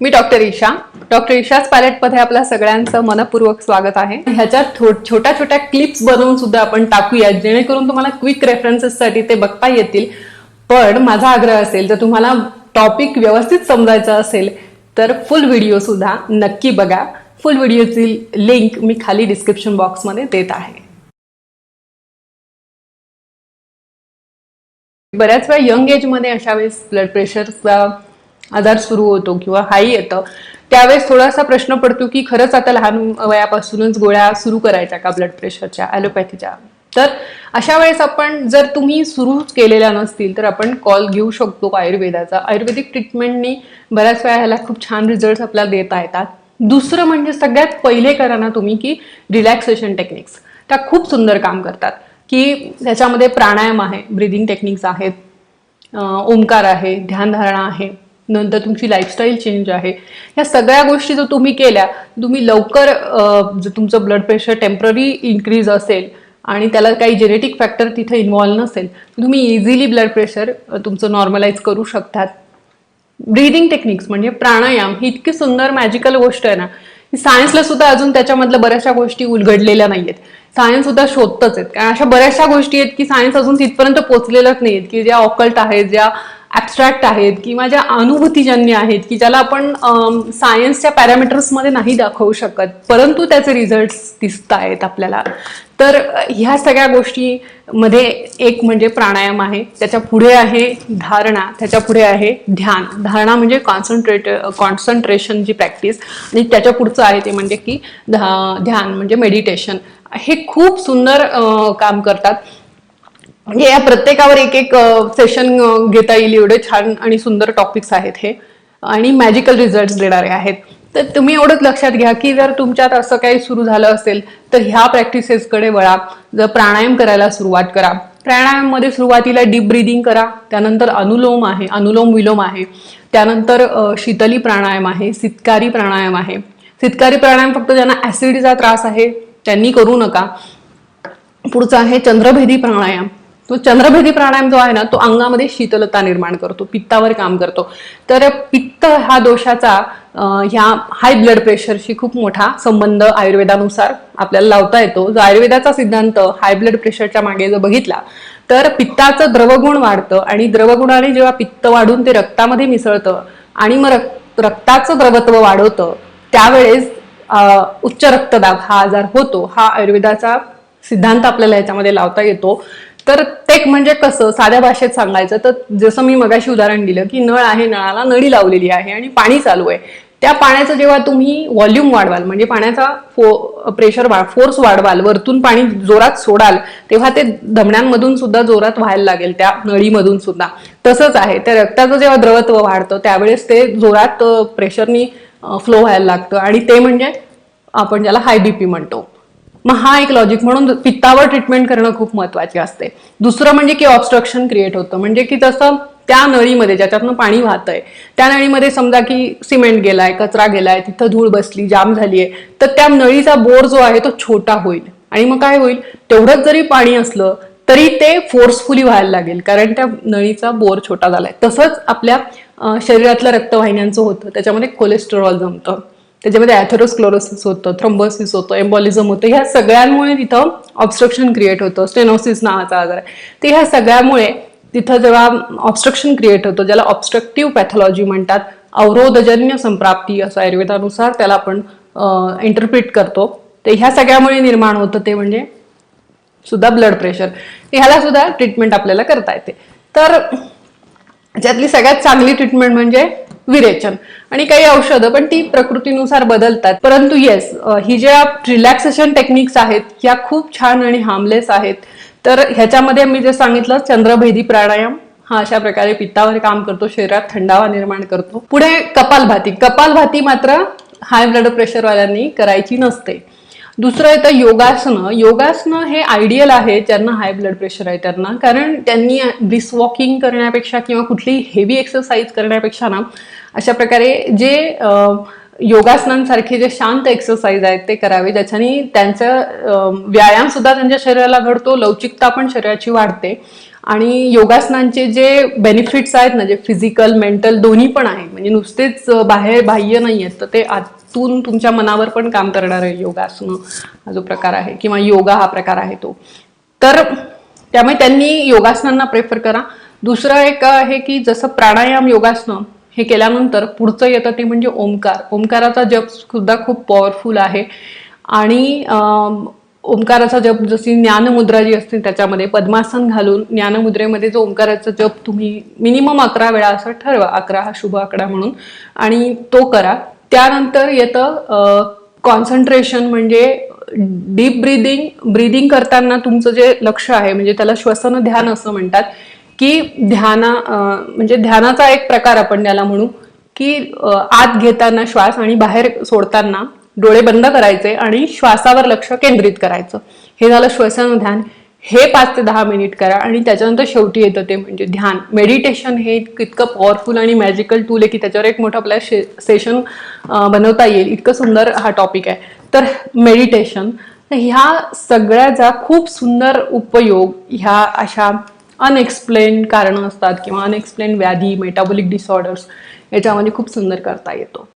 मी doctor Isha. Doctor ईशाच पॅलेटमध्ये आपल्या सगळ्यांचं मनपूर्वक स्वागत आहे. ह्याच्यात छोट्या छोट्या क्लिप्स बनवून सुद्धा आपण टाकूया जेणेकरून तुम्हाला क्विक रेफरन्सेससाठी ते बघता येतील. पण माझा आग्रह असेल जर तुम्हाला टॉपिक व्यवस्थित समजायचा असेल तर फुल व्हिडिओ सुद्धा नक्की बघा. फुल व्हिडिओची लिंक मी खाली डिस्क्रिप्शन बॉक्समध्ये देत आहे. बऱ्याच वेळा यंग एजमध्ये अशा वेळेस ब्लड प्रेशरचा आजार सुरू होतो किंवा हाई येतं त्यावेळेस थोडासा प्रश्न पडतो की खरंच आता लहान वयापासूनच गोळ्या सुरू करायच्या का ब्लड प्रेशरच्या ॲलोपॅथीच्या तर अशा वेळेस आपण जर तुम्ही सुरूच केलेल्या नसतील तर आपण कॉल घेऊ शकतो आयुर्वेदाचा. आयुर्वेदिक ट्रीटमेंटनी बऱ्याच वेळा ह्याला खूप छान रिझल्ट आपल्याला देता येतात. दुसरं म्हणजे सगळ्यात पहिले करा ना तुम्ही की रिलॅक्सेशन टेक्निक्स त्या खूप सुंदर काम करतात. की त्याच्यामध्ये प्राणायाम आहे ब्रिदिंग टेक्निक्स आहेत ओंकार आहे ध्यानधारणा आहे. नंतर तुमची लाईफस्टाईल चेंज आहे. या सगळ्या गोष्टी जर तुम्ही केल्या तुम्ही लवकर जर तुमचं ब्लड प्रेशर टेंपररी इन्क्रीज असेल आणि त्याला काही जेनेटिक फॅक्टर तिथे इन्व्हॉल्व नसेल तुम्ही इझिली ब्लड प्रेशर तुमचं नॉर्मलाइज करू शकतात. ब्रीदिंग टेक्निक्स म्हणजे प्राणायाम ही इतकी सुंदर मॅजिकल गोष्ट आहे ना सायन्सला सुद्धा अजून त्याच्यामधल्या बऱ्याचशा गोष्टी उलगडलेल्या नाहीयेत. सायन्स सुद्धा शोधतच आहेत. कारण अशा बऱ्याचशा गोष्टी आहेत की सायन्स अजून तिथपर्यंत पोहोचलेल्याच नाहीत की ज्या ऑकल्ट आहेत ज्या ॲबस्ट्रॅक्ट आहेत किंवा ज्या अनुभूतीजन्य आहेत की ज्याला आपण सायन्सच्या पॅरामीटर्समध्ये नाही दाखवू शकत परंतु त्याचे रिझल्ट दिसत आहेत आपल्याला. तर ह्या सगळ्या गोष्टीमध्ये एक म्हणजे प्राणायाम आहे त्याच्या पुढे आहे धारणा त्याच्या पुढे आहे ध्यान. धारणा म्हणजे कॉन्सन्ट्रेट कॉन्सन्ट्रेशनची प्रॅक्टिस आणि त्याच्या पुढचं आहे ते म्हणजे की धा- ध्यान म्हणजे मेडिटेशन हे खूप सुंदर काम करतात. म्हणजे या प्रत्येकावर एक एक सेशन घेता येईल. एवढे छान आणि सुंदर टॉपिक्स आहेत हे. आणि मॅजिकल रिझल्ट देणारे आहेत. तर तुम्ही एवढंच लक्षात घ्या की जर तुमच्यात असं काही सुरू झालं असेल तर ह्या प्रॅक्टिसेसकडे वळा. जर प्राणायाम करायला सुरुवात करा. प्राणायाममध्ये सुरुवातीला डीप ब्रिदिंग करा. त्यानंतर अनुलोम आहे अनुलोम विलोम आहे. त्यानंतर शीतली प्राणायाम आहे सितकारी प्राणायाम आहे. सितकारी प्राणायाम फक्त ज्यांना ॲसिडचा त्रास आहे त्यांनी करू नका. पुढचा आहे चंद्रभेदी प्राणायाम. तो चंद्रभेदी प्राणायाम जो आहे ना तो अंगामध्ये शीतलता निर्माण करतो पित्तावर काम करतो. तर पित्त हा दोषाचा ह्या हाय ब्लड प्रेशरशी खूप मोठा संबंध आयुर्वेदानुसार आपल्याला लावता येतो. जो आयुर्वेदाचा सिद्धांत हाय ब्लड प्रेशरच्या मागे जर बघितला तर पित्ताचं द्रवगुण वाढतं आणि द्रवगुणाने जेव्हा पित्त वाढून ते रक्तामध्ये मिसळतं आणि मग रक्ताचं द्रवत्व वाढवतं त्यावेळेस उच्च रक्तदाब हा आजार होतो. हा आयुर्वेदाचा सिद्धांत आपल्याला याच्यामध्ये लावता येतो. तर ते म्हणजे कसं साध्या भाषेत सांगायचं तर जसं मी मगाशी उदाहरण दिलं की नळ आहे नळाला नळी लावलेली आहे आणि पाणी चालू आहे. त्या पाण्याचं जेव्हा तुम्ही व्हॉल्यूम वाढवाल म्हणजे पाण्याचा फो प्रेशर वा फोर्स वाढवाल वरतून पाणी जोरात सोडाल तेव्हा ते धमण्यांमधून सुद्धा जोरात व्हायला लागेल त्या नळीमधून सुद्धा. तसंच आहे त्या रक्ताचं जेव्हा द्रवत्व वाढतं त्यावेळेस ते जोरात प्रेशरनी फ्लो व्हायला लागतं आणि ते म्हणजे आपण ज्याला हाय बीपी म्हणतो. मग हा एक लॉजिक म्हणून पित्तावर ट्रीटमेंट करणं खूप महत्त्वाचे असते. दुसरं म्हणजे की ऑब्स्ट्रक्शन क्रिएट होतं. म्हणजे की जसं त्या नळीमध्ये ज्याच्यातनं पाणी वाहतंय त्या नळीमध्ये समजा की सिमेंट गेलाय कचरा गेलाय तिथं धूळ बसली जाम झालीये तर त्या नळीचा बोर जो आहे तो छोटा होईल. आणि मग काय होईल? तेवढंच जरी पाणी असलं तरी ते फोर्सफुली व्हायला लागेल. कारण त्या नळीचा बोर छोटा झालाय. तसंच आपल्या शरीरातल्या रक्तवाहिन्यांचं होतं. त्याच्यामध्ये कोलेस्टेरॉल जमतं. त्याच्यामध्ये ॲथेरोस्क्लोरोसिस होतं थ्रम्बोसिस होतं एम्बॉलिझम होतं ह्या सगळ्यांमुळे तिथं ऑब्स्ट्रक्शन क्रिएट होतं स्टेनोसिस नावाचा आजार. आहे तर ह्या सगळ्यामुळे तिथं जेव्हा ऑब्स्ट्रक्शन क्रिएट होतं ज्याला ऑब्स्ट्रक्टिव्ह पॅथॉलॉजी म्हणतात अवरोधजन्य संप्राप्ती असं आयुर्वेदानुसार त्याला आपण इंटरप्रिट करतो. तर ह्या सगळ्यामुळे निर्माण होतं ते म्हणजे सुद्धा ब्लड प्रेशर ह्याला सुद्धा ट्रीटमेंट आपल्याला करता येते. तर ज्यातली सगळ्यात चांगली ट्रीटमेंट म्हणजे विरेचन. आणि काही औषधं पण ती प्रकृतीनुसार बदलतात. परंतु येस ही ज्या रिलॅक्सेशन टेक्निक्स आहेत ह्या खूप छान आणि हार्मलेस आहेत. तर ह्याच्यामध्ये मी जे सांगितलं चंद्रभेदी प्राणायाम हा अशा प्रकारे पित्तावर काम करतो शरीरात थंडावा निर्माण करतो. पुढे कपालभाती. कपालभाती मात्र हाय ब्लड प्रेशरवाल्यांनी करायची नसते. दुसरं येतं योगासनं. योगासनं हे आयडियल आहे ज्यांना हाय ब्लड प्रेशर आहे त्यांना. कारण त्यांनी ब्रिस वॉकिंग करण्यापेक्षा किंवा कुठलीही हेवी एक्सरसाइज करण्यापेक्षा ना अशा प्रकारे जे योगासनांसारखे जे शांत एक्सरसाइज आहेत ते करावे ज्याच्याने त्यांचं व्यायाम सुद्धा त्यांच्या शरीराला घडतो लवचिकता पण शरीराची वाढते. आणि योगासनांचे जे बेनिफिट्स आहेत ना जे फिजिकल मेंटल दोन्ही पण आहेत म्हणजे नुसतेच बाहेर बाह्य नाही आहेत तर ते आतून तुमच्या मनावर पण काम करणार आहे योगासनं हा जो प्रकार आहे किंवा योगा हा प्रकार आहे तो. तर त्यामुळे त्यांनी योगासनांना प्रेफर करा. दुसरं एक आहे की जसं प्राणायाम योगासनं हे केल्यानंतर पुढचं येतं ते म्हणजे ओंकार. ओंकाराचा जप सुद्धा खूप पॉवरफुल आहे. आणि ओंकाराचा जप जशी ज्ञानमुद्रा जी असते त्याच्यामध्ये पद्मासन घालून ज्ञानमुद्रेमध्ये जो ओंकाराचा जप तुम्ही मिनिमम अकरा वेळा असं ठरवा. अकरा हा शुभ आकडा म्हणून. आणि तो करा. त्यानंतर येतं कॉन्सन्ट्रेशन म्हणजे डीप ब्रिदिंग ब्रिदिंग करताना तुमचं जे लक्ष आहे म्हणजे त्याला श्वसन ध्यान असं म्हणतात. की ध्याना म्हणजे ध्यानाचा एक प्रकार आपण त्याला म्हणू की आत घेताना श्वास आणि बाहेर सोडताना डोळे बंद करायचे आणि श्वासावर लक्ष केंद्रित करायचं. हे झालं श्वसन ध्यान हे पाच ते दहा मिनिट करा आणि त्याच्यानंतर शेवटी येतं ते म्हणजे ध्यान. मेडिटेशन हे इतकं पॉवरफुल आणि मॅजिकल टूल आहे की त्याच्यावर एक मोठं आपल्याला सेशन बनवता येईल. इतकं सुंदर हा टॉपिक आहे. तर मेडिटेशन ह्या सगळ्याचा खूप सुंदर उपयोग ह्या अशा अनएक्सप्लेन कारणं असतात किंवा अनएक्सप्लेन व्याधी मेटाबॉलिक डिसऑर्डर्स याच्यामध्ये खूप सुंदर करता येतो.